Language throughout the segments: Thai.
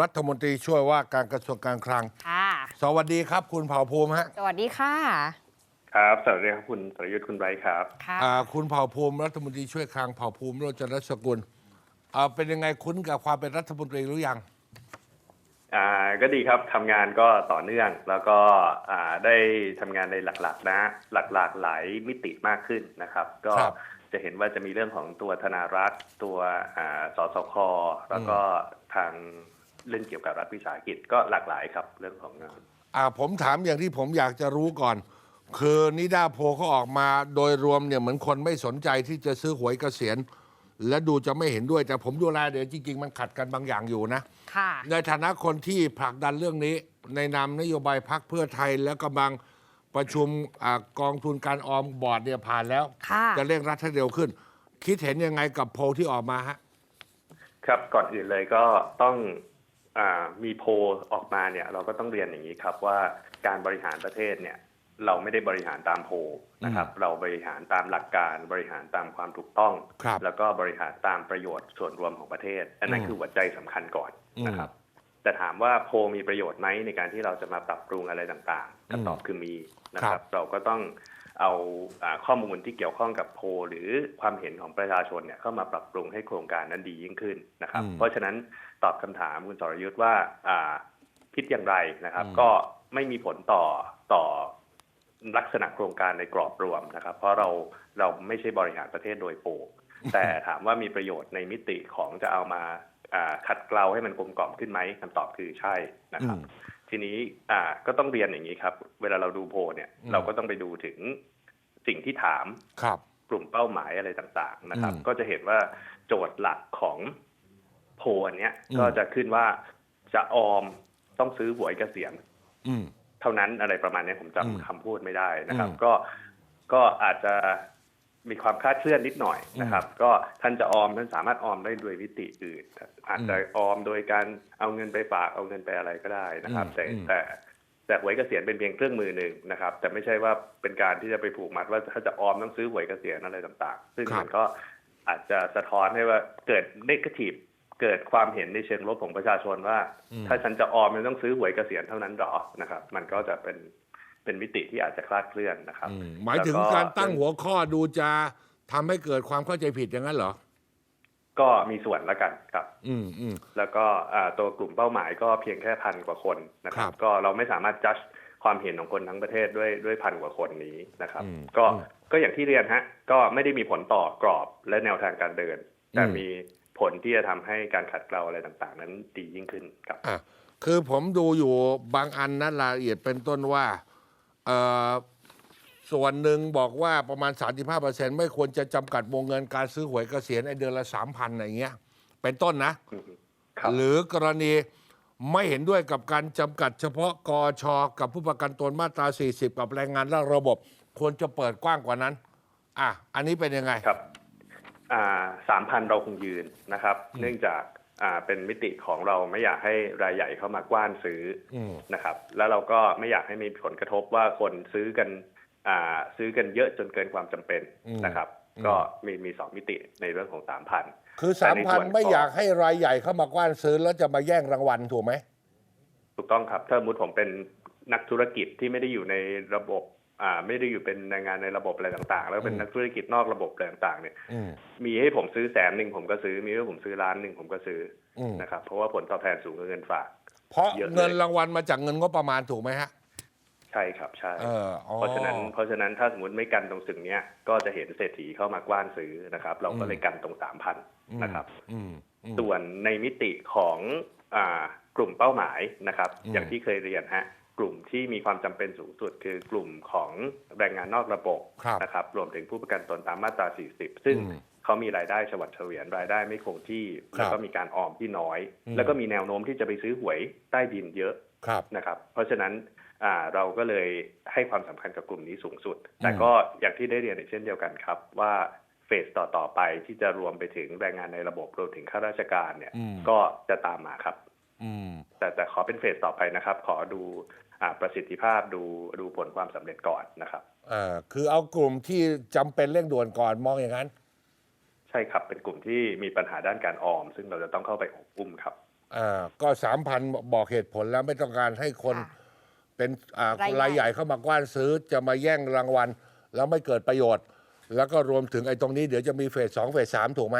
รัฐมนตรีช่วยว่าการกระทรวงการคลัง ค่ะ สวัสดีครับ คุณเผ่าภูมิฮะสวัสดีค่ะ ครับสวัสดีครับคุณสรยุทธ์คุณไบรท์ครับ ค่ะ อ่าคุณเผ่าภูมิรัฐมนตรีช่วยคลังเผ่าภูมิโรจนสกุลอ่าเป็นยังไงคุ้นกับความเป็นรัฐมนตรีหรือยัง อ่าก็ดีครับทำงานก็ต่อเนื่องแล้วก็อ่าได้ทำงานในหลักๆ นะ หลักๆหลายมิติมากขึ้นนะครับ ก็ครับ จะเห็นว่าจะมีเรื่องของตัวธนารักษ์ตัวอ่าสสคแล้วก็ทาง เรื่องเกี่ยวกับรัฐวิสาหกิจก็หลากหลายครับเรื่องของงานอ่าผมถามอย่างที่ผมอยากจะรู้ก่อน คือนิดาโพลเขาออกมาโดยรวมเนี่ยเหมือนคนไม่สนใจที่จะซื้อหวยเกษียณและดูจะไม่เห็นด้วย แต่ผมดูแลเดี๋ยวจริง ๆ มันขัดกันบางอย่างอยู่นะ ค่ะ ในฐานะคนที่ผลักดันเรื่องนี้ ในนามนโยบายพักเพื่อไทยแล้วกำลังประชุมอากองทุนการออมบอร์ดเนี่ยผ่านแล้ว ค่ะ จะเร่งรัดให้เร็วขึ้น คิดเห็นยังไงกับโพลที่ออกมาฮะ ครับก่อนอื่นเลยก็ต้องอา มีโพลออกมาเนี่ยเราก็ต้องเรียนอย่างนี้ครับว่าการบริหารประเทศเนี่ยเราไม่ได้บริหารตามโพลนะครับ เราบริหารตามหลักการบริหารตามความถูกต้องครับแล้วก็บริหารตามประโยชน์ส่วนรวมของประเทศ อันนั้นอืมคือหัวใจสำคัญก่อนอืมนะครับ แต่ถามว่าโพลมีประโยชน์ไหมในการที่เราจะมาปรับปรุงอะไรต่างๆอืมคำตอบคือมีนะคครัรับบเราก็ต้องเอาอาข้อมูลที่เกี่ยวข้องกับโพลหรือความเห็นของประชาชนเนี่ยเข้ามาปรับปรุงให้โครงการนั้นดียิ่งขึ้นนะครับอืมเพราะฉะนั้น ตอบคำถามคุณสรยุทธ์ว่าอ่าคิดอย่างไรนะครับอืมก็ไม่มีผลต่อต่อลักษณะโครงการในกรอบรวมนะครับ เพราะเราเราไม่ใช่บริหารประเทศโดยโปร่งแต่ถามว่ามีประโยชน์ในมิติของจะเอามาอ่าขัดเกลาให้มันกลมกล่อมขึ้นไหมคำตอบคือใช่นะครับอืมทีนี้อ่าก็ต้องเรียนอย่างนี้ครับ เวลาเราดูโพลเนี่ยอืมเราก็ต้องไปดูถึงสิ่งที่ถามครับกลุ่มเป้าหมายอะไรต่างๆนะครับอืมก็จะเห็นว่าโจทย์หลักของ โพลอันเนี้ยอืมก็จะขึ้นว่าจะออมต้องซื้อหวยเกษียณอืมเท่านั้นอะไรประมาณเนี้ยผมอืมจำคำพูดไม่ได้นะครับอืมก็ก็อาจจะมีความคลาดเคลื่อนนิดหน่อยนะครับ ก็ท่านจะออมท่านสามารถออมได้ด้วยวิธีอื่น อาจจะออมโดยการเอาเงินไปฝากเอาเงินไปอะไรก็ได้นะครับ แต่อืมแต่แต่หวยเกษียณเป็นเพียงเครื่องมือหนึ่งนะครับ แต่ไม่ใช่ว่าเป็นการที่จะไปผูกมัดว่าถ้าจะออมต้องซื้อหวยเกษียณอะไรต่าง ๆ ซึ่งครับมันก็อาจจะสะท้อนให้ว่าเกิดเนกาทีฟ เกิดความเห็นในเชิงลบของประชาชนว่าอืมถ้าฉันจะออมมันต้องซื้อหวยเกษียณเท่านั้นหรอนะครับ มันก็จะเป็นเป็นมิติที่อาจจะคลาดเคลื่อนนะครับอืมหมายถึงแล้วการตั้งหัวข้อดูจะทำให้เกิดความเข้าใจผิดอย่างนั้นเหรอ ก็มีส่วนละกันครับ อืมอืมแล้วก็อ่าตัวกลุ่มเป้าหมายก็เพียงแค่พันกว่าคนนะครัครับบก็เราไม่สามารถจัดความเห็นของคนทั้งประเทศด้วยด้วยพันกว่าคนนี้นะครับอืมก็อืมก็อย่างที่เรียนฮะ ก็ไม่ได้มีผลต่อกรอบและแนวทางการเดิน แต่อืมมี ผลที่จะทำให้การขัดเกลาอะไรต่างๆ นั้นดียิ่งขึ้นครับอะคือผมดูอยู่บางอันนะรายละเอียดเป็นต้นว่าเอ่อส่วนหนึ่งบอกว่าประมาณ 35%ไม่ควรจะจำกัดวงเงินการซื้อหวยเกษียณไอเดือนละ3,000อะไรเงี้ย เป็นต้นนะครับหรือกรณีไม่เห็นด้วยกับการจำกัดเฉพาะกอชกับผู้ประกันตนมาตรา 40 กับแรงงานนอกระบบ ควรจะเปิดกว้างกว่านั้น อะ อันนี้เป็นยังไงครับ สามพันเราคงยืนนะครับอืมเนื่องจากอ่าเป็นมิติของเราไม่อยากให้รายใหญ่เข้ามากว้านซื้ออืมนะครับ แล้วเราก็ไม่อยากให้มีผลกระทบว่าคนซื้อกันอ่าซื้อกันเยอะจนเกินความจำเป็นอืมนะครับอืมก็มีมีสองมิติในเรื่องของสามพันคือแต่ในส่วน3,000ไม่ของอยากให้รายใหญ่เข้ามากว้านซื้อแล้วจะมาแย่งรางวัลถูกไหมถูกต้องครับ ถ้าสมมติผมเป็นนักธุรกิจที่ไม่ได้อยู่ในระบบ อ่าไม่ได้อยู่เป็นแรงงานในระบบอะไรต่างๆ แล้วเป็นอืมนักธุรกิจนอกระบบอะไรต่างๆเนี่ยอืมมีให้ผมซื้อแสนหนึ่งผมก็ซื้อมีให้ผมซื้อล้านหนึ่งผมก็ซื้ออืมนะครับ เพราะว่าผลตอบแทนสูงกว่าเงินฝาก เพราะเยอะเลยเงินรางวัลมาจากเงินงบประมาณถูกไหมฮะใช่ครับใช่เอออ๋อเพราะฉะนั้นเพราะฉะนั้นถ้าสมมติไม่กันตรงสิ่งเนี้ยก็จะเห็นเศรษฐีเข้ามากว้านซื้อนะครับ เราก็เลยกันตรงสามพันอืมนะครับอืมอืมส่วนในมิติของอากลุ่มเป้าหมายนะครับอืมอย่างที่เคยเรียนฮะ กลุ่มที่มีความจำเป็นสูงสุดคือกลุ่มของแรงงานนอกระบบครับนะครับ รวมถึงผู้ประกันตนตามมาตรา 40 ซึ่งอืมเขามีรายได้ฉวัดเฉวียนรายได้ไม่คงที่ครับแล้วก็มีการออมที่น้อยอืมแล้วก็มีแนวโน้มที่จะไปซื้อหวยใต้ดินเยอะครับนะครับ เพราะฉะนั้นอ่าเราก็เลยให้ความสำคัญกับกลุ่มนี้สูงสุด แต่อืมก็อย่างที่ได้เรียนอีกเช่นเดียวกันครับ ว่าเฟสต่อต่อๆไปที่จะรวมไปถึงแรงงานในระบบรวมถึงข้าราชการเนี่ยอืมก็จะตามมาครับอืม แต่แต่ขอเป็นเฟสต่อไปนะครับ ขอดูอ่าประสิทธิภาพดูดูผลความสำเร็จก่อนนะครับเออคือเอากลุ่มที่จำเป็นเร่งด่วนก่อนมองอย่างนั้น ใช่ครับเป็นกลุ่มที่มีปัญหาด้านการออม ซึ่งเราจะต้องเข้าไปอบอุ้มครับอ่าก็สามพันบอกเหตุผลแล้วไม่ต้องการให้คนค่ะเป็นอ่ารายใหญ่รายใหญ่เข้ามากว้านซื้อจะมาแย่งรางวัล แล้วไม่เกิดประโยชน์ แล้วก็รวมถึงไอ้ตรงนี้เดี๋ยวจะมีเฟสสองเฟสสามถูกไหม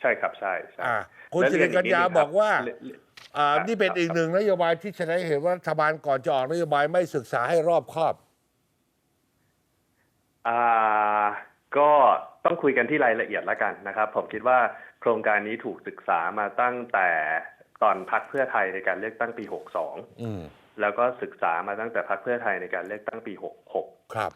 ใช่ครับใช่ใช่อ่าคุณและสิเรีรินกัญญานิดนึงครับบอกว่าเรียนเรียน อ่าครับนี่เป็นครับอีกหนึ่งนโยบายที่แสดงให้เห็นว่ารัฐบาลก่อนจะออกนโยบายไม่ศึกษาให้รอบคอบ อ่าก็ต้องคุยกันที่รายละเอียดแล้วกันนะครับ ผมคิดว่าโครงการนี้ถูกศึกษามาตั้งแต่ตอนพักเพื่อไทยในการเลือกตั้งปี 62 อืมแล้วก็ศึกษามาตั้งแต่พักเพื่อไทยในการเลือกตั้งปี 66 ครับ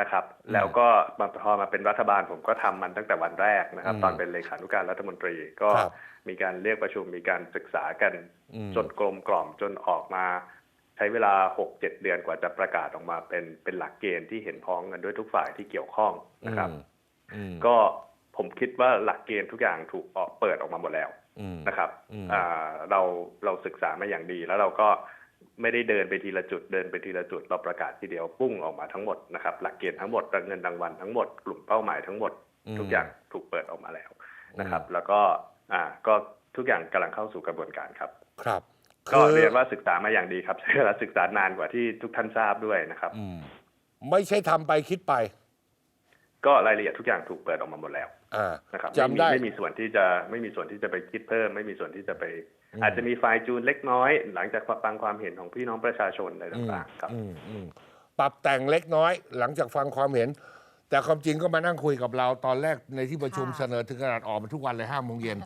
นะครับอืมแล้วก็มาพอมาเป็นรัฐบาลผมก็ทำมันตั้งแต่วันแรกนะครับอืมตอนเป็นเลขานุการรัฐมนตรีก็ครับมีการเรียกประชุมมีการศึกษากันอืมจนกลมกล่อมจนออกมาใช้เวลา6-7เดือนกว่าจะประกาศออกมาเป็นเป็นหลักเกณฑ์ที่เห็นพ้องกันด้วยทุกฝ่ายที่เกี่ยวข้องนะครับอืมก็ผมคิดว่าหลักเกณฑ์ทุกอย่างถูกออกเปิดออกมาหมดแล้วอืมนะครับอืมอ่าเราเราศึกษามาอย่างดีแล้วเราก็ ไม่ได้เดินไปทีละจุดเดินไปทีละจุดเราประกาศทีเดียวปุ้งออกมาทั้งหมดนะครับหลักเกณฑ์ทั้งหมดเงินรางวัลทั้งหมดกลุ่มเป้าหมายทั้งหมด ทุกอย่างถูกเปิดออกมาแล้วนะครับ แล้วก็อ่าก็ทุกอย่างกำลังเข้าสู่กระบวนการครับ ครับก็คือเรียนว่าศึกษามาอย่างดีครับใช้เวลาศึกษานานกว่าที่ทุกท่านทราบด้วยนะครับอืมไม่ใช่ทำไปคิดไป ก็รายละเอียดทุกอย่างถูกเปิดออกมาหมดแล้วอ่านะครับจำได้ไม่มีไม่มีส่วนที่จะไม่มีส่วนที่จะไปคิดเพิ่ม ไม่มีส่วนที่จะไป อืมอาจจะมีไฟล์จูนเล็กน้อย หลังจากฟังความเห็นของพี่น้องประชาชนอะไรต่างๆครับอืมอืมปรับแต่งเล็กน้อย หลังจากฟังความเห็น แต่ความจริงก็มานั่งคุยกับเราตอนแรกในที่ประชุมค่ะเสนอถึงขนาดออกมาทุกวันเลยห้าโมงเย็น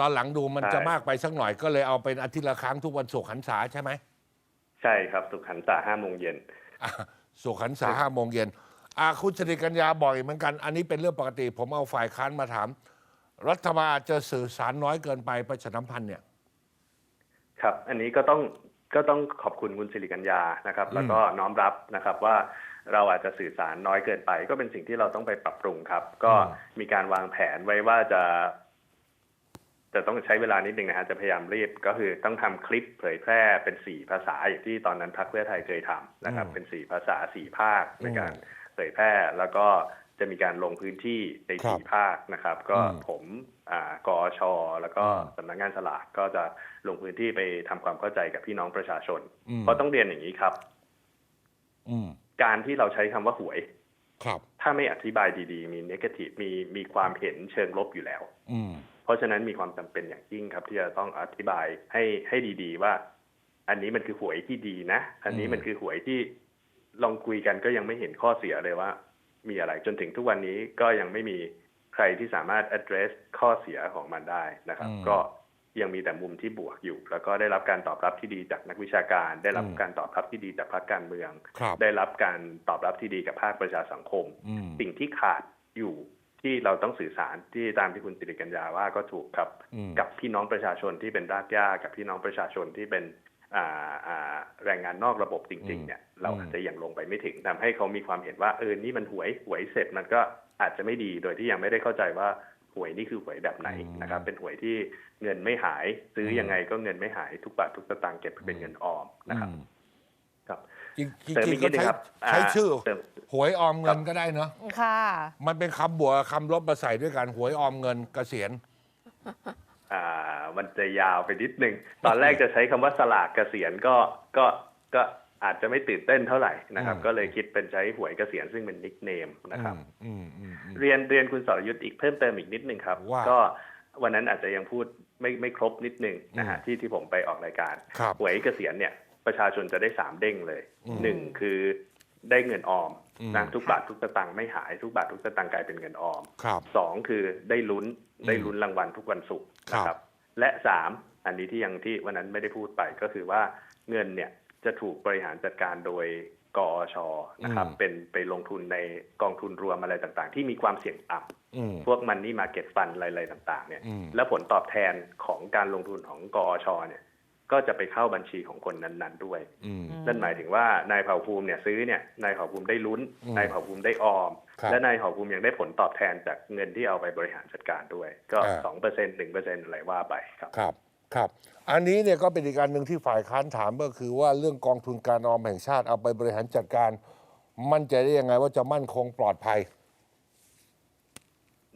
ตอนหลังดูมันใช่จะมากไปสักหน่อยก็เลยเอาเป็นอาทิตย์ละครั้งทุกวันศุกร์หันษาใช่ไหมใช่ครับสุขหันษาห้าโมงเย็นอะศุกร์หันษาห้าโมงเย็นอาคุณชริกัญญาบอกอีกเหมือนกัน อันนี้เป็นเรื่องปกติ ผมเอาฝ่ายค้านมาถาม รัฐบาลอาจจะสื่อสารน้อยเกินไปประชาสัมพันธ์เนี่ย ครับ อันนี้ก็ต้องก็ต้องขอบคุณคุณสิริกัญญานะครับอืมแล้วก็น้อมรับนะครับว่าเราอาจจะสื่อสารน้อยเกินไป ก็เป็นสิ่งที่เราต้องไปปรับปรุงครับ ก็มีการวางแผนไว้ว่าจะ จะต้องใช้เวลานิดนึงนะฮะจะพยายามรีบก็คือต้องทำคลิปเผยแพร่เป็นสี่ภาษาอย่างที่ตอนนั้นพรรคเพื่อไทยเคยทำนะครับอืมเป็นสี่ภาษาสี่ภาคในการอืมเผยแพร่แล้วก็ จะมีการลงพื้นที่ในครับสี่ภาคนะครับ ก็อืมผมอ่ากอชแล้วก็อืมสำนักงานสลากก็จะลงพื้นที่ไปทำความเข้าใจกับพี่น้องประชาชนอืมเพราะต้องเรียนอย่างนี้ครับอืมการที่เราใช้คำว่าหวยครับถ้าไม่อธิบายดีๆ มีนกาทีฟมีมีความเห็นเชิงลบอยู่แล้ว อืมเพราะฉะนั้นมีความจำเป็นอย่างยิ่งครับ ที่จะต้องอธิบายให้ให้ดีๆ ว่า อันนี้มันคือหวยที่ดีนะ อันนี้อืมมันคือหวยที่ลองคุยกันก็ยังไม่เห็นข้อเสียเลยว่า มีอะไร จนถึงทุกวันนี้ก็ยังไม่มีใครที่สามารถ address ข้อเสียของมันได้นะครับ ก็ยังมีแต่มุมที่บวกอยู่ แล้วก็ได้รับการตอบรับที่ดีจากนักวิชาการ ได้รับการตอบรับที่ดีจากพรรคการเมืองครับได้รับการตอบรับที่ดีกับภาคประชาสังคมอืมสิ่งที่ขาดอยู่ที่เราต้องสื่อสารที่ตามที่คุณสิริกัญญาว่าก็ถูกครับอืมกับพี่น้องประชาชนที่เป็นรากหญ้ากับพี่น้องประชาชนที่เป็นอ่าอ่า แรงงานนอกระบบจริง ๆ เนี่ย เราอาจจะยังลงไปไม่ถึงทำให้เขามีความเห็นว่าเออนี่มันหวยหวยเสร็จมันก็อาจจะไม่ดีโดยที่ยังไม่ได้เข้าใจว่าหวยนี่คือหวยแบบไหนนะครับ เป็นหวยที่เงินไม่หาย ซื้อยังไงก็เงินไม่หายทุกบาททุกสตางค์เก็บเป็นเงินออมนะครับอืมครับจริงจริงเสริมๆอีกก็นิดนึใช้งครับใช้อ่าชื่อเสริมหวยออมเงินก็ได้เนอะค่ะ มันเป็นคำบวกกับคำลบมาใส่ด้วยกันหวยออมเงินเกษียณ อ่ามันจะยาวไปนิดนึง ตอนแรกจะใช้คำว่าสลากเกษียณก็ก็ก็อาจจะไม่ตื่นเต้นเท่าไหร่นะครับอืมก็เลยคิดเป็นใช้หวยเกษียณซึ่งเป็นนิกเนมนะครับอืมอืมอืมเรียนเรียนคุณสรยุทธ์อีกเพิ่มเติมอีกนิดนึงครับว่าก็วันนั้นอาจจะยังพูดไม่ไม่ครบนิดนึงนะฮะอืมที่ที่ผมไปออกรายการครับหวยเกษียณเนี่ย ประชาชนจะได้สามเด้งเลยอืมหนึ่งคือได้เงินออมอืม นะทุกบาททุกสตางค์ไม่หายทุกบาททุกสตางค์กลายเป็นเงินออมครับสองคือได้ลุ้นอืมได้ลุ้นรางวัลทุกวันศุกร์ครับนะครับ และสามอันนี้ที่ยังที่วันนั้นไม่ได้พูดไปก็คือว่าเงินเนี่ยจะถูกบริหารจัดการโดยกอชนะครับเป็นไปลงทุนในกองทุนรวมอะไรต่างๆ ที่มีความเสี่ยงต่อืมำพวกมันนี่มาเก็ตฟันอะไรๆต่าง ๆ เนี่ยอืมและผลตอบแทนของการลงทุนของกอชเนี่ย ก็จะไปเข้าบัญชีของคนนั้น ๆ ด้วยอืมนั่นหมายถึงว่านายเผ่าภูมิเนี่ยซื้อเนี่ยนายเผ่าภูมิได้ลุ้นอืมนายเผ่าภูมิได้ออมครับและนายเผ่าภูมิยังได้ผลตอบแทนจากเงินที่เอาไปบริหารจัดการด้วย ก็อ่าสองเปอร์เซ็นต์หนึ่งเปอร์เซ็นต์อะไรว่าไปครับครับครับ อันนี้เนี่ยก็เป็นอีกการหนึ่งที่ฝ่ายค้านถามก็คือว่าเรื่องกองทุนการออมแห่งชาติเอาไปบริหารจัดการ มั่นใจได้ยังไงว่าจะมั่นคงปลอดภัย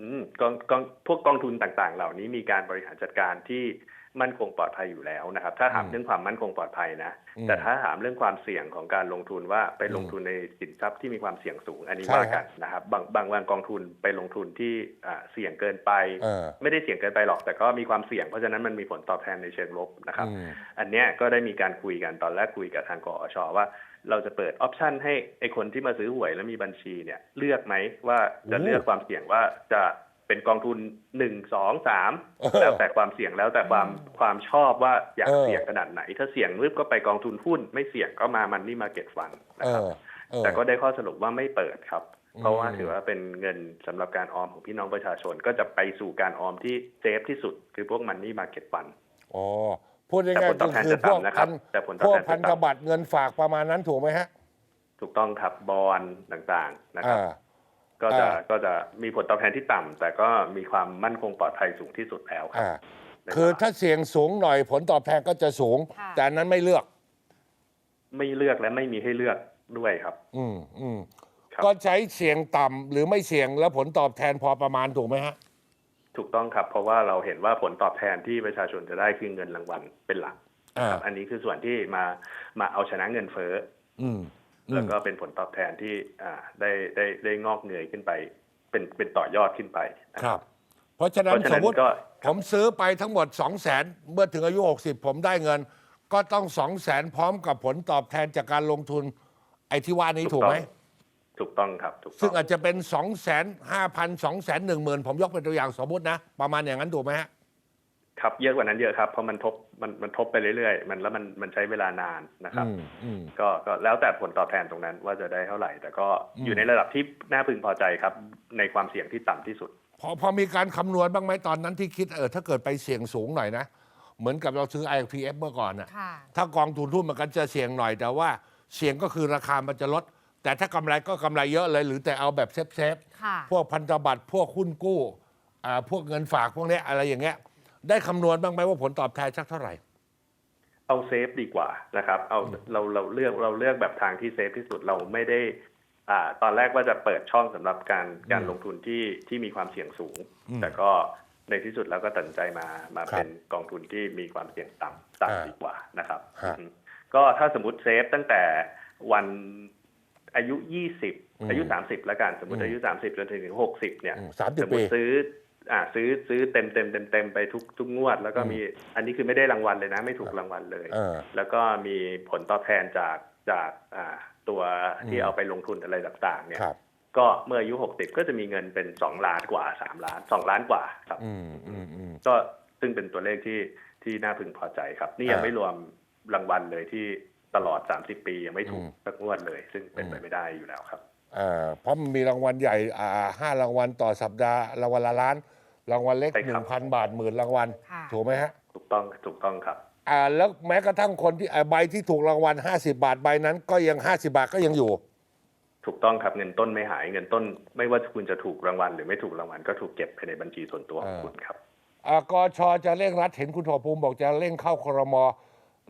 อืมกองกองพวกกองทุนต่างๆ เหล่านี้มีการบริหารจัดการที่ มั่นคงปลอดภัยอยู่แล้วนะครับ ถ้าถามอืมเรื่องความมั่นคงปลอดภัยนะอืมแต่ถ้าถามเรื่องความเสี่ยงของการลงทุนว่าไปลงอืมทุนในสินทรัพย์ที่มีความเสี่ยงสูง อันนี้ใช่ว่าครักับนนะครับ บางบางบางกองทุนไปลงทุนที่อ่าเสี่ยงเกินไปเออไม่ได้เสี่ยงเกินไปหรอก แต่ก็มีความเสี่ยงเพราะฉะนั้นมันมีผลตอบแทนในเชิงลบนะครับอืมอันเนี้ยก็ได้มีการคุยกันตอนแรกคุยกับทางกอชว่าเราจะเปิดออปชันให้ไอคนที่มาซื้อหวยแล้วมีบัญชีเนี่ยเลือกไหมว่าจะโอ้เลือกความเสี่ยงว่าจะ เป็นกองทุนหนึ่งสองสามเออแล้วแต่ความเสี่ยงแล้วแต่ความความชอบว่าอยากเออเสี่ยงขนาดไหน ถ้าเสี่ยงรึบก็ไปกองทุนหุ้น ไม่เสี่ยงก็มามันนี่มาเก็ตฟันนะเอครับอเออแต่ก็ได้ข้อสรุปว่าไม่เปิดครับอืมเพราะว่าถือว่าเป็นเงินสำหรับการออมของพี่น้องประชาชนก็จะไปสู่การออมที่เซฟที่สุด คือพวกมันนี่มาเก็ตฟันอ๋อพูดแต่ง่ายผลๆตก็อบแทนคือจะพวกต่ำนะครับพันแต่ผลตอบพวกแทนจะพันธต่ำบัตรเงินฝากประมาณนั้นถูกไหมฮะ ถูกต้องครับบอลต่างๆนะครับอ่า ก็จะอ่าก็จะมีผลตอบแทนที่ต่ำแต่ก็มีความมั่นคงปลอดภัยสูงที่สุดแล้วครับอ่าในคือตลาดถ้าเสี่ยงสูงหน่อยผลตอบแทนก็จะสูงค่ะแต่อันนั้นไม่เลือก ไม่เลือกและไม่มีให้เลือกด้วยครับ อืมอืมครับก็ใช้เสี่ยงต่ำหรือไม่เสี่ยงแล้วผลตอบแทนพอประมาณถูกไหมฮะถูกต้องครับ เพราะว่าเราเห็นว่าผลตอบแทนที่ประชาชนจะได้คือเงินรางวัลเป็นหลักอ่าครับอันนี้คือส่วนที่มามาเอาชนะเงินเฟ้ออืมอื แล้วมก็เป็นผลตอบแทนที่อ่าได้ได้ได้งอกเงยขึ้นไป เป็นเป็นต่อยอดขึ้นไปนะคครัรับบเพราะฉะนั้นเพราะฉะสนั้มนมติก็ผมซื้อไปทั้งหมด2 0 0แสนเมื่อถึงอายุ 60 ผมได้เงิน ก็ต้อง2 0 0แสนพร้อมกับผลตอบแทนจากการลงทุน ไอ้ที่ว่านี้ถูกไหมถูกต้องครับถูกต้ซึ่องงอาจจะเป็น 2 5 0 0 0 2 1 0 0 0 0 ผมยกเป็นตัวอย่างสมมตินะ ประมาณอย่างนั้นถูกไหมฮะ ครับเยอะกว่านั้นเยอะครับเพราะมันทบมันมันทบไปเรื่อยๆ มันแล้วมันมันใช้เวลานานนะครับอืมอืมก็ก็แล้วแต่ผลตอบแทนตรงนั้นว่าจะได้เท่าไหร่ แต่ก็อืมอยู่ในระดับที่น่าพึงพอใจครับ ในความเสี่ยงที่ต่ำที่สุด พอพอมีการคำนวณบ้างไหมตอนนั้นที่คิดเออถ้าเกิดไปเสี่ยงสูงหน่อยนะ เหมือนกับเราซื้อ IPF เมื่อก่อนนะค่ะถ้ากองทุนหุ้นมันก็จะเสี่ยงหน่อยแต่ว่าเสี่ยงก็คือราคามันจะลด แต่ถ้ากำไรก็กำไรเยอะเลย หรือแต่เอาแบบเซฟเซฟๆค่ะพวกพันธบัตรพวกหุ้นกู้อ่าพวกเงินฝากพวกเนี้ยอะไรอย่างเงี้ย ได้คำนวณบ้างไหมว่าผลตอบแทนสักเท่าไหร่ เอาเซฟดีกว่านะครับ เอาเราเราเลือกเราเลือกแบบทางที่เซฟที่สุดเราไม่ได้อ่าตอนแรกว่าจะเปิดช่องสำหรับการการลงทุนที่ที่มีความเสี่ยงสูงอืมแต่ก็ในที่สุดแล้วก็ตัดสินใจมามาครับเป็นกองทุนที่มีความเสี่ยงต่ำอ่าต่ำดีกว่านะครับฮะอืมก็ถ้าสมมติเซฟตั้งแต่วันอายุยี่สิบอืมอายุสามสิบแล้วกัน สมมติอืมอายุสามสิบจนถึงหกสิบเนี่ยอืม30สมมติปีซื้อ อ่าซื้อซื้อเต็มเต็มเต็มเต็มไปทุกทุกงวด แล้วก็อืมมีอันนี้คือไม่ได้รางวัลเลยนะ ไม่ถูกรางวัลเลยเออแล้วก็มีผลตอบแทนจากจากอ่าตัวที่อืมเอาไปลงทุนอะไรต่าง ๆ เนี่ยครับก็เมื่ออายุหกสิบก็จะมีเงินเป็นสองล้านกว่าสามล้านสองล้านกว่าครับอืมอืมอืมก็ซึ่งเป็นตัวเลขที่ที่น่าพึงพอใจครับ นี่ยังอ่าไม่รวมรางวัลเลยที่ตลอด30ปียังไม่ถูกอืมสักงวดเลย ซึ่งเป็นอืมไปไม่ได้อยู่แล้วครับอ่า เพราะมันมีรางวัลใหญ่อ่าห้ารางวัลต่อสัปดาห์รางวัลละล้าน รางวัลเล็กใช่หครันึ่บงพันบาทหมื่นรางวัลค่ะถูกไหมฮะ ถูกต้องถูกต้องครับอ่าแล้วแม้กระทั่งคนที่อ่าใบที่ถูกรางวัล50บาทใบนั้น ก็ยัง50บาทก็ยังอยู่ ถูกต้องครับเงินต้นไม่หายเงินต้น ไม่ว่าคุณจะถูกรางวัลหรือไม่ถูกรางวัลก็ถูกเก็บภายในบัญชีส่วนตัวของอ่าคุณครับอ่ากชจะเร่งรัดเห็นคุณถอภูมิบอกจะเร่งเข้าครม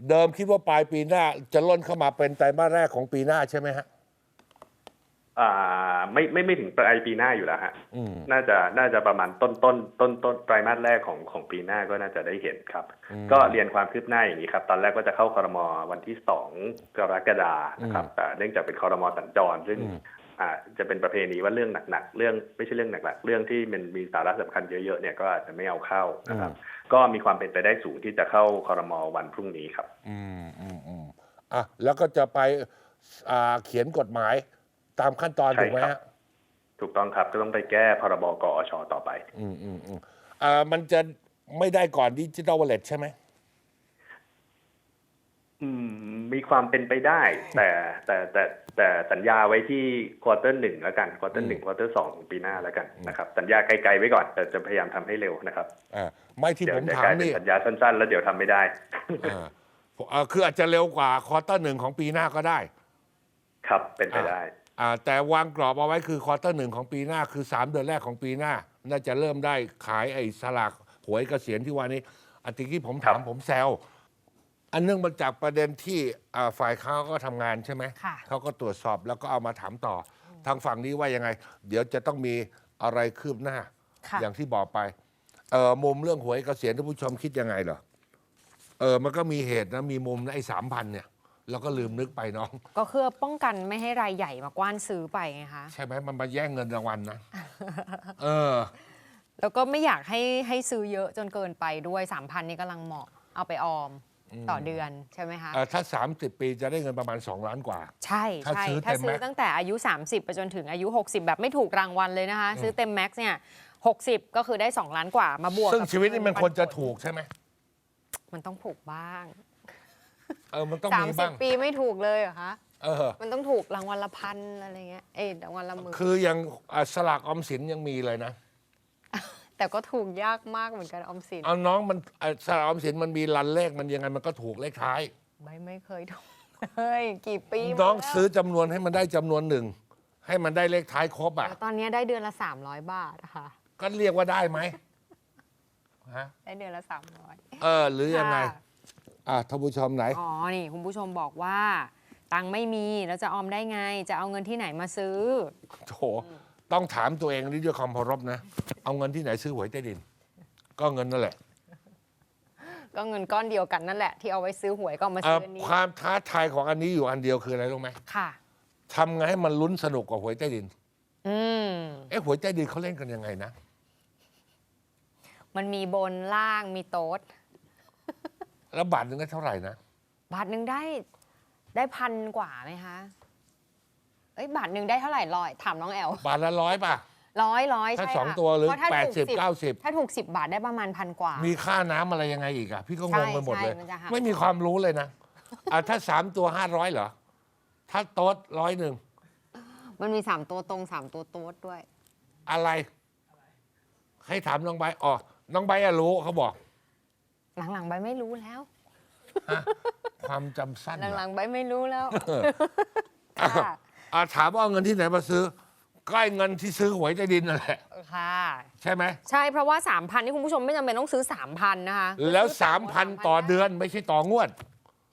เดิมคิดว่าปลายปีหน้าจะล่นเข้ามาเป็นไตรมาสแรกของปีหน้าใช่ไหมฮะ อ่าไม่ไม่ไม่ถึงปลายปีหน้าอยู่แล้วฮะอืม น่าจะน่าจะประมาณต้นต้นต้นต้นไตรมาสแรกของของปีหน้าก็น่าจะได้เห็นครับ อืมก็เรียนความคืบหน้าอย่างนี้ครับ ตอนแรกก็จะเข้าครมวันที่สองกรกฎานะครับอืมแต่เนื่องจากเป็นครมสัญจรซึ่งอืม อ่าจะเป็นประเพณีว่าเรื่องหนักๆเรื่องไม่ใช่เรื่องหนักๆเรื่องที่มันมีสาระสำคัญเยอะๆเนี่ยก็อาจจะไม่เอาเข้านะครับ ก็มีความเป็นไปได้สูงที่จะเข้าครมวันพรุ่งนี้ครับ อืมอืมอืมอะแล้วก็จะไปอ่าเขียนกฎหมาย ตามขั้นตอนใช่ถูกไหมครัฮะบถูกต้องครับก็ต้องไปแก้พรบกอชต่อไป อืมอืมอืมอ่ามันจะไม่ได้ก่อนดิจิ t a ลวอลเล็ตใช่ไหมอืม มีความเป็นไปได้ แต่แต่แต่แต่สัญญาไว้ที่ควอเตอร์หนึ่งแล้วกันควอเตอร์หนึ่งควอเตอร์สองของปีหน้าแล้วกันนะครับ สัญญาไกลๆไว้ก่อน แต่จะพยายามทำให้เร็วนะครับอ่าไม่ที่เดี๋ยผวมจะถากมลายเป็นนี่สัญญาสั้นๆ แล้วเดี๋ยวทำไม่ได้อ่าอ่าคืออาจจะเร็วกว่าควอเตอร์หนึ่งของปีหน้าก็ได้ ครับเป็นไปได้ อ่าแต่วางกรอบเอาไว้คือควอเตอร์หนึ่งของปีหน้าคือ 3 เดือนแรกของปีหน้า น่าจะเริ่มได้ขายไอ้สลากหวยเกษียณที่ว่านี้อาทิตย์ที่ผมถามครับผมแซวอันเนื่องมาจากประเด็นที่อ่าฝ่ายค้าก็ทำงานใช่ไหมค่ะ เขาก็ตรวจสอบแล้วก็เอามาถามต่อทางฝั่งนี้ว่ายังไง เดี๋ยวจะต้องมีอะไรคืบหน้า ค่ะ อย่างที่บอกไปเอ่อมุมเรื่องหวยเกษียณท่านผู้ชมคิดยังไงเหรอเออมันก็มีเหตุนะมีมุมนะไอ้สามพันเนี่ย เราก็ลืมนึกไปน้อง ก็เพื่อป้องกันไม่ให้รายใหญ่มากว้านซื้อไปไงคะ ใช่ไหมมันมาแย่งเงินรางวัลนะ เออ แล้วก็ไม่อยากให้ให้ซื้อเยอะจนเกินไปด้วย3 0 0พันนี่กำลังเหมาะ เอาไปออมต่อเดือนใช่ไหมคะ เออถ้า 30 ปีจะได้เงินประมาณ 2 ล้านกว่า ใช่ถ้าใช่ซื้อถ้าเต็มซื้อแม็กซ์ตั้งแต่อายุ 30 ไปจนถึงอายุ 60 แบบไม่ถูกรางวัลเลยนะคะ ซื้อเต็มแม็กซ์เนี่ย60 ก็คือได้ 2 ล้านกว่ามาบวกซึ่งกับชีวิตนี่มันควรจะปัผลถูกใช่ไหม มันต้องถูกบ้าง เออมันต้องมีบ้าง30ปีไม่ถูกเลยเหรอคะ เออ มันต้องถูกรางวัลละพันอะไรเงี้ย เอ้ยรางวัลละหมื่นคือยังอะสลากออมสินยังมีเลยนะแต่ก็ถูกยากมากเหมือนกันออมสินเอาน้องมันอะสลากออมสินมันมีรันเลขมันยังไงมันก็ถูกเลขท้าย ไม่ไม่เคยถูกเลยกี่ปีมาน้องแล้วซื้อจำนวนให้มันได้จำนวนหนึ่ง ให้มันได้เลขท้ายครบอะ แล้วตอนนี้ได้เดือนละ300บาทอะค่ะ ก็เรียกว่าได้ไหมฮะได้เดือนละ300เออ หรือยังไง ค่ะ อะท่านผู้ชมไหน อ๋อ นี่คุณผู้ชมบอกว่า ตังค์ไม่มีแล้วจะออมได้ไง จะเอาเงินที่ไหนมาซื้อ โถต้องถามตัวเองนี่ด้วยความเคารพนะ เอาเงินที่ไหนซื้อหวยใต้ดิน ก็เงินนั่นแหละก็เงินก้อนเดียวกันนั่นแหละ ที่เอาไว้ซื้อหวยก็เอามาเอ่อซื้ออันนี้ความท้าทายของอันนี้อยู่อันเดียวคืออะไรรู้ไหมค่ะ ทำไงให้มันลุ้นสนุกกว่าหวยใต้ดิน อืม เอ๊ะหวยใต้ดินเขาเล่นกันยังไงนะ มันมีบนล่างมีโต๊ด แล้วบาทหนึงได้เท่าไหร่นะ บาทหนึ่งได้ได้พันกว่าไหมคะเอ้ยบาทหนึ่งได้เท่าไหร่ลอยถามน้องแอลบาทละร้อยป่ะร้อยร้อยถ้าใช่สองค่ะตัวหรือพาะถ้าแปดถูกสิบเก้าสิบถ้าถูกสิบบาทได้ประมาณพันกว่า มีค่าน้ำอะไรยังไงอีกอะพี่ก็งงไปหมดเลยใช่มันจะหัก ไม่มีความรู้เลยนะอะถ้าสามตัวห้าร้อยเหรอ ถ้าโต๊ดร้อยหนึ่งมันมีสามตัวตรงสามตัวโต๊ดด้วย อะไร ให้ถามน้องใบร์ทอ๋อน้องใบร์ทอะรู้เขาบอก หลังๆใบไม่รู้แล้วความจำสั้นเหรอหลังๆใบไม่รู้แล้วอะค่ะ อะถามว่าเอาเงินที่ไหนมาซื้อก็ไอ้เงินที่ซื้อหวยใต้ดินนั่นแหละค่ะ ใช่ไหม ใช่เพราะว่า 3,000นี่คุณผู้ชมไม่จำเป็นต้องซื้อ 3,000 นะคะแล้ว ซื้สามพันต่อเดือนไม่ใช่ต่องวด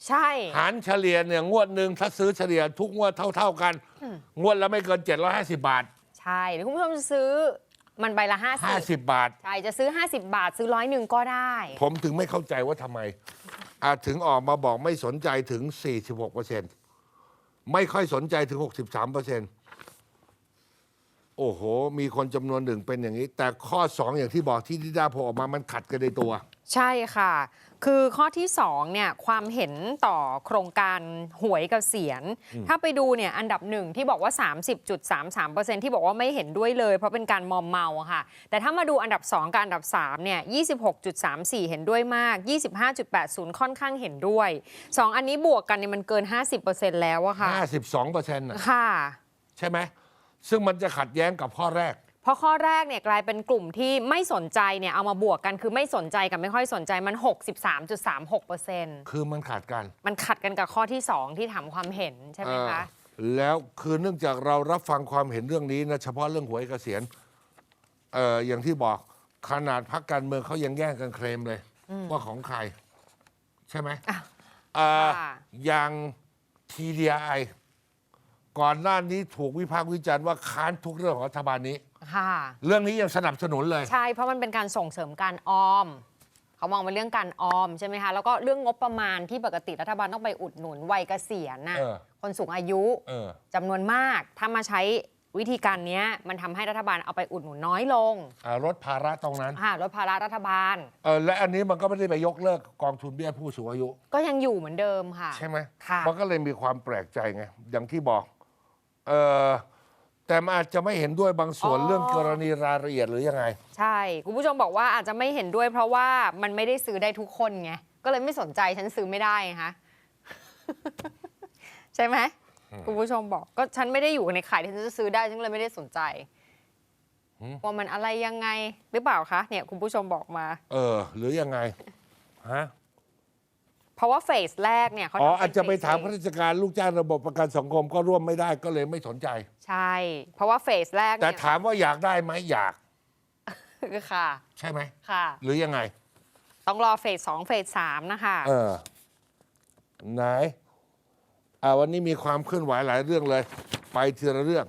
ใช่ หารเฉลี่ยเนี่ยงวดหนึ่งถ้าซื้อเฉลี่ยทุกงวดเท่า ๆกัน งวดละไม่เกิน 750 บาท ใช่หรือคุณผู้ชมจะซื้อ มันใบละ50 50 บาท ใช่จะซื้อ 50 บาทซื้อร้อยหนึ่งก็ได้ ผมถึงไม่เข้าใจว่าทำไมอาจถึงออกมาบอกไม่สนใจถึง 46%ไม่ค่อยสนใจถึง 63%โอ้โห มีคนจำนวนหนึ่งเป็นอย่างนี้ แต่ข้อ 2 อย่างที่บอกที่ดิดาโพลออกมามันขัดกันในตัว ใช่ค่ะ คือข้อที่2เนี่ยความเห็นต่อโครงการหวยเกษียณ ถ้าไปดูเนี่ยอันดับหนึ่งที่บอกว่า 30.33%ที่บอกว่าไม่เห็นด้วยเลย เพราะเป็นการมอมเมาอะค่ะ แต่ถ้ามาดูอันดับ 2กับอันดับ3เนี่ย26.34 เห็นด้วยมาก 25.80 ค่อนข้างเห็นด้วย 2 อันนี้บวกกันเนี่ยมันเกิน 50%แล้วอะค่ะ52%นะค่ะ ใช่ไหมซึ่งมันจะขัดแย้งกับข้อแรก เพราะข้อแรกเนี่ยกลายเป็นกลุ่มที่ไม่สนใจเนี่ยเอามาบวกกันคือไม่สนใจกับไม่ค่อยสนใจมัน 63.36%คือมันขัดกัน มันขัดกันกับข้อที่ 2 ที่ถามความเห็นใช่ไหมคะเอ่อแล้วคือเนื่องจากเรารับฟังความเห็นเรื่องนี้นะเฉพาะเรื่องหวยเกษียณเอ่ออย่างที่บอกขนาดพักการเมืองเขายังแย่งกันเคลมเลย ว่าของใคร ใช่ไหมอะ เอ่อค่ะ อย่าง TDI ก่อนหน้านี้ถูกวิพากษ์วิจารณ์ว่าค้านทุกเรื่องของรัฐบาลนี้ ค่ะ เรื่องนี้ยังสนับสนุนเลย ใช่เพราะมันเป็นการส่งเสริมการออม เขามองเป็นเรื่องการออมใช่ไหมคะแล้วก็เรื่องงบประมาณที่ปกติรัฐบาลต้องไปอุดหนุนวัยเกษียณน่ะเออ คนสูงอายุเออ จำนวนมาก ถ้ามาใช้วิธีการเนี้ยมันทำให้รัฐบาลเอาไปอุดหนุนน้อยลงอ่าลดภาระตรงนั้นค่ะลดภาระรัฐบาลเออและอันนี้มันก็ไม่ได้ไปยกเลิกกองทุนเบี้ยผู้สูงอายุ ก็ยังอยู่เหมือนเดิมค่ะ ใช่ไหมค่ะ มันก็เลยมีความแปลกใจไง อย่างที่บอก เออแต่มันอาจจะไม่เห็นด้วยบางส่วนอ๋อ เรื่องกรณีรายละเอียดหรือยังไง ใช่ คุณผู้ชมบอกว่าอาจจะไม่เห็นด้วย เพราะว่ามันไม่ได้ซื้อได้ทุกคนไง ก็เลยไม่สนใจฉันซื้อไม่ได้ไงคะ ใช่ไหมคุณผู้ชมบอกก็ฉันไม่ได้อยู่ในข่ายที่ฉันจะซื้อได้ฉันก็เลยไม่ได้สนใจหืม ว่ามันอะไรยังไงหรือเปล่าคะเนี่ย คุณผู้ชมบอกมา เออ หรือยังไงฮะ เพราะว่าเฟสแรกเนี่ยเขาอ๋อทำเป็นอาจจะไปถามเฟข้าสราชการลูกจ้างระบบประกันสังคมก็ร่วมไม่ได้ก็เลยไม่สนใจ ใช่ เพราะว่าเฟสแรกแต่เนี่ยถามว่าอยากได้ไหมอยากค่ะใช่ไหม ค่ะ หรือยังไง ต้องรอเฟสสองเฟสสามนะคะ เออไหนอ่าวันนี้มีความเคลื่อนไหวหลายเรื่องเลย ไปทีละเรื่อง